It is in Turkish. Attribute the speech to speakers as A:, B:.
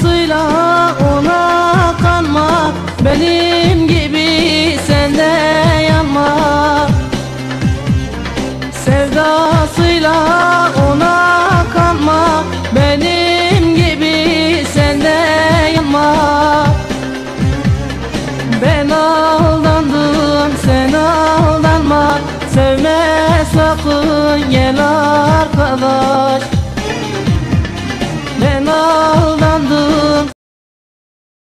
A: Sevdasıyla ona kanma. Benim gibi sende yanma. Sevdasıyla ona kanma. Benim gibi sende yanma. Ben aldandım sen aldanma. Sevme sakın gel arkadan